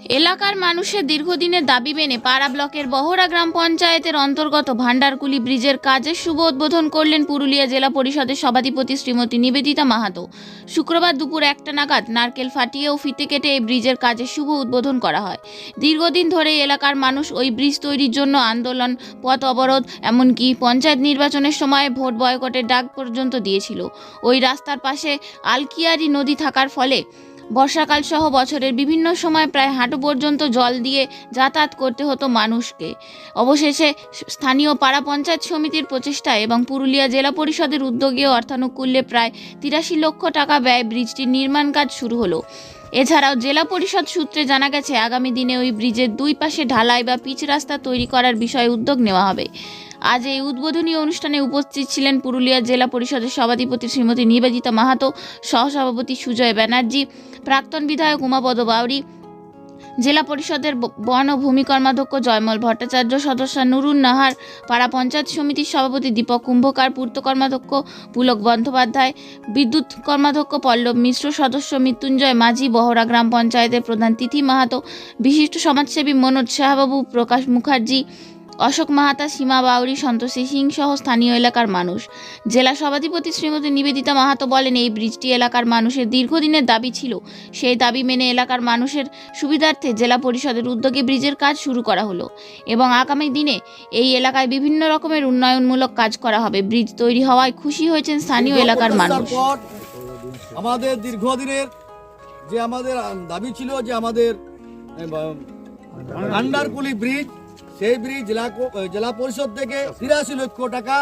এলাকার মানুষের দীর্ঘদিনের দাবি মেনে পাড়া ব্লকের বহরা গ্রাম পঞ্চায়েতের অন্তর্গত ভান্ডারকুলি ব্রিজের কাজের শুভ উদ্বোধন করলেন পুরুলিয়া জেলা পরিষদের সভাধিপতি শ্রীমতী নিবেদিতা মাহাতো। শুক্রবার দুপুর একটা নাগাদ নারকেল ফাটিয়ে ও ফিতে কেটে এই ব্রিজের কাজের শুভ উদ্বোধন করা হয়। দীর্ঘদিন ধরে এলাকার মানুষ ওই ব্রিজ তৈরির জন্য আন্দোলন, পথ অবরোধ, এমনকি পঞ্চায়েত নির্বাচনের সময় ভোট বয়কটের ডাক পর্যন্ত দিয়েছিল। ওই রাস্তার পাশে আলকিয়ারি নদী থাকার ফলে বর্ষাকাল সহ বছরের বিভিন্ন সময় প্রায় হাঁটু পর্যন্ত জল দিয়ে যাতায়াত করতে হতো মানুষকে। অবশেষে স্থানীয় পাড়া পঞ্চায়েত সমিতির প্রচেষ্টায় এবং পুরুলিয়া জেলা পরিষদের উদ্যোগে অর্থানুকূল্যে প্রায় তিরাশি লক্ষ টাকা ব্যয় ব্রিজটির নির্মাণ কাজ শুরু হলো। এছাড়াও জেলা পরিষদ সূত্রে জানা গেছে, আগামী দিনে ওই ব্রিজের দুই পাশে ঢালাই বা পিচ রাস্তা তৈরি করার বিষয়ে উদ্যোগ নেওয়া হবে। আজ এই উদ্বোধনী অনুষ্ঠানে উপস্থিত ছিলেন পুরুলিয়া জেলা পরিষদের সভাধিপতি শ্রীমতী নিবেদিতা মাহাতো, সহসভাপতি সুজয় ব্যানার্জি, প্রাক্তন বিধায়ক উমাপদ বাউরি, জেলা পরিষদের বন ও ভূমি কর্মাধ্যক্ষ জয়মল ভট্টাচার্য, সদস্য নুরুন নাহার, পাড়া পঞ্চায়েত সমিতির সভাপতি দীপক কুম্ভকার, পূর্ত কর্মাধ্যক্ষ পুলক বন্দ্যোপাধ্যায়, বিদ্যুৎ কর্মাধ্যক্ষ পল্লব মিশ্র, সদস্য মৃত্যুঞ্জয় মাঝি, বহরা গ্রাম পঞ্চায়েতের প্রধান তিথি মাহাতো, বিশিষ্ট সমাজসেবী মনোজ শাহবাবু প্রকাশ মুখার্জি অশোক মাহাতা সীমা বাউরি সন্তোষী সিং সহ স্থানীয় এলাকার মানুষ। জেলা সভাধিপতি শ্রীমতী নিবেদিতা মাহাতো বলেন এই ব্রিজটি এলাকার মানুষের দীর্ঘদিনের দাবি ছিল। সেই দাবি মেনে এলাকার মানুষের সুবিধার্থে জেলা পরিষদের উদ্যোগে ব্রিজের কাজ শুরু করা হলো এবং আগামী দিনে এই এলাকায় বিভিন্ন রকমের উন্নয়নমূলক কাজ করা হবে। ব্রিজ তৈরি হওয়ায় খুশি হয়েছেন স্থানীয় এলাকার মানুষ। আমাদের দীর্ঘদিনের যে আমাদের দাবি ছিল যে আমাদের আন্ডারকুলি ব্রিজ সেই ব্রিজ জেলা জেলা পরিষদ থেকে তিরাশি লক্ষ টাকা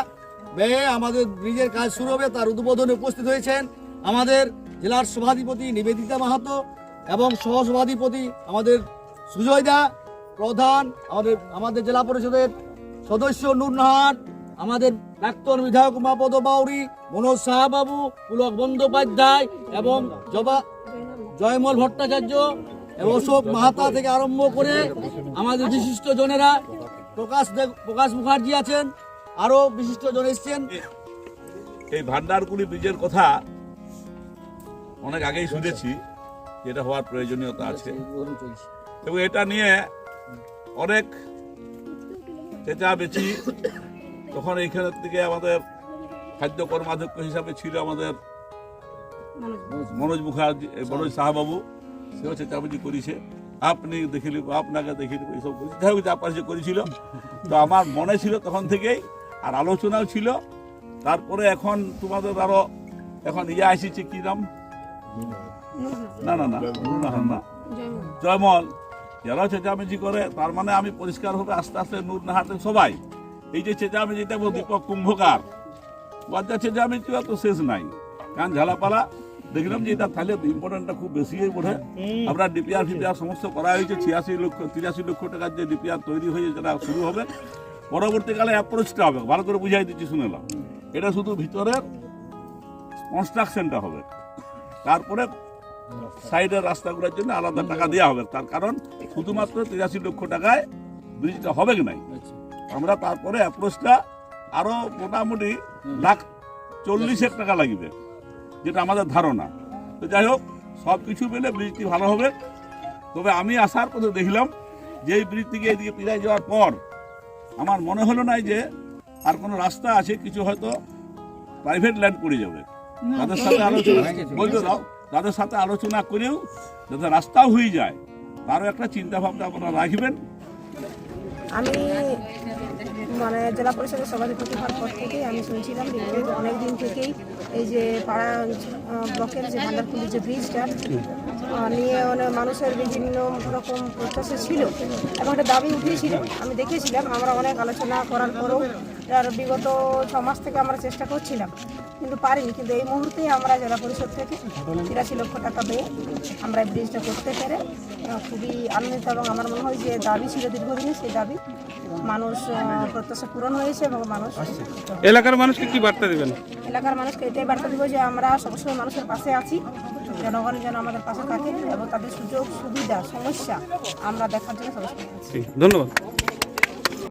ব্যয়ে আমাদের ব্রিজের কাজ শুরু হবে, তার উদ্বোধনে উপস্থিত হয়েছেন আমাদের জেলার সভাধিপতি নিবেদিতা মাহাতো এবং সহসভাধিপতি আমাদের সুজয় দা, প্রধান আমাদের আমাদের জেলা পরিষদের সদস্য নূর নাহার, আমাদের প্রাক্তন বিধায়ক উমাপদ বাউরি, মনোজ সাহাবাবু, পুলক বন্দ্যোপাধ্যায় এবং জবা জয়মল ভট্টাচার্য অশোক মাহাতা থেকে আরম্ভ করে আমাদের বিশিষ্ট জনেরা প্রকাশ প্রকাশ মুখার্জি আছেন আরও বিশিষ্ট জন এসছেন। এই ভান্ডারকুলি ব্রিজের কথা অনেক আগেই শুনেছি যে এটা হওয়ার প্রয়োজনীয়তা আছে। এবং এটা নিয়ে অনেক চেঁচা চেঁচামেচি, তখন এইখানের থেকে আমাদের খাদ্য কর্মাধ্যক্ষ হিসাবে ছিল আমাদের মনোজ মুখার্জি, মনোজ সাহাবাবু। সেও চেঁচামেচি করেছে। আপনি দেখে নিব আপনাকে দেখে নিব এইসব করেছে। যাই হোক, যা পারছে করেছিল। তো আমার মনে ছিল তখন থেকেই, আর আলোচনাও ছিল। তারপরে এখন তোমাদের আরও এখন ইয়ে আসিছে কি নাম? না না না না। জয়মল। যারা চেঁচামেচি করে, তার মানে আমি পরিষ্কার হবে আস্তে আস্তে নূর নাহাতে সবাই। এই যে চেঁচামেচিটা দীপক কুম্ভকার। বাচ্চা চেঁচামেচি তো শেষ নাই। কারণ ঝালাপালা। দেখলাম যে এটা তাহলে ইম্পর্টেন্টটা খুব বেশি হয়ে বোধ আমরা ডিপিআর ফিপিআর সমস্ত করা হয়েছে ছিয়াশি লক্ষ তিরাশি লক্ষ টাকার যে ডিপিআর তৈরি হয়েছে যেটা শুরু হবে পরবর্তীকালে অ্যাপ্রোচটা হবে। ভালো করে বুঝাই দিচ্ছি শুনেলাম এটা শুধু ভিতরের কনস্ট্রাকশনটা হবে। তারপরে সাইডের রাস্তাগুলোর জন্য আলাদা টাকা দেওয়া হবে। তার কারণ শুধুমাত্র তিরাশি লক্ষ টাকায় ব্রিজটা হবে কি নাই? আমরা তারপরে অ্যাপ্রোচটা আরও মোটামুটি লাখ চল্লিশেক টাকা লাগবে। যেটা আমাদের ধারণা। তো যাই হোক সব কিছু মিলে ব্রিজটি ভালো হবে। তবে আমি আসার পথে দেখলাম যে এই থেকে এদিকে পিড়াই যাওয়ার পর আমার মনে হলো না যে আর কোনো রাস্তা আছে কিছু হয়তো প্রাইভেট ল্যান্ড পড়ে যাবে। তাদের সাথে আলোচনা বলতে দাও তাদের সাথে আলোচনা করেও যাতে রাস্তাও হয়ে যায় তারও একটা চিন্তা ভাবনা আপনারা রাখবেন। আমি মানে জেলা পরিষদের সভাধিপতি হওয়ার পর থেকেই আমি শুনছিলাম অনেক দিন থেকেই এই যে পাড়া ব্লকের যে ভান্ডারপুলির যে ব্রিজটা নিয়ে অনেক মানুষের বিভিন্ন রকম প্রত্যাশা ছিল এবং একটা দাবি উঠিয়েছিল আমি দেখেছিলাম, আমরা অনেক আলোচনা করার পরেও আর বিগত ছ মাস থেকে আমরা চেষ্টা করছিলাম কিন্তু পারিনি। কিন্তু এই মুহূর্তে আমরা জেলা পরিষদ থেকে তিরাশি লক্ষ টাকা পেয়ে আমরা এই ব্রিজটা করতে পেরে খুবই আনন্দিত এবং আমার মনে হয় যে দাবি ছিল দীর্ঘদিনে সেই দাবি মানুষ প্রত্যাশা পূরণ হয়েছে এবং মানুষ এলাকার মানুষকে কি বার্তা দেবেন? এলাকার মানুষকে এটাই বার্তা দেবো যে আমরা সবসময় মানুষের পাশে আছি জনগণ যেন আমাদের পাশে থাকে এবং তাদের সুযোগ সুবিধা সমস্যা আমরা দেখার জন্য সবসময় ধন্যবাদ।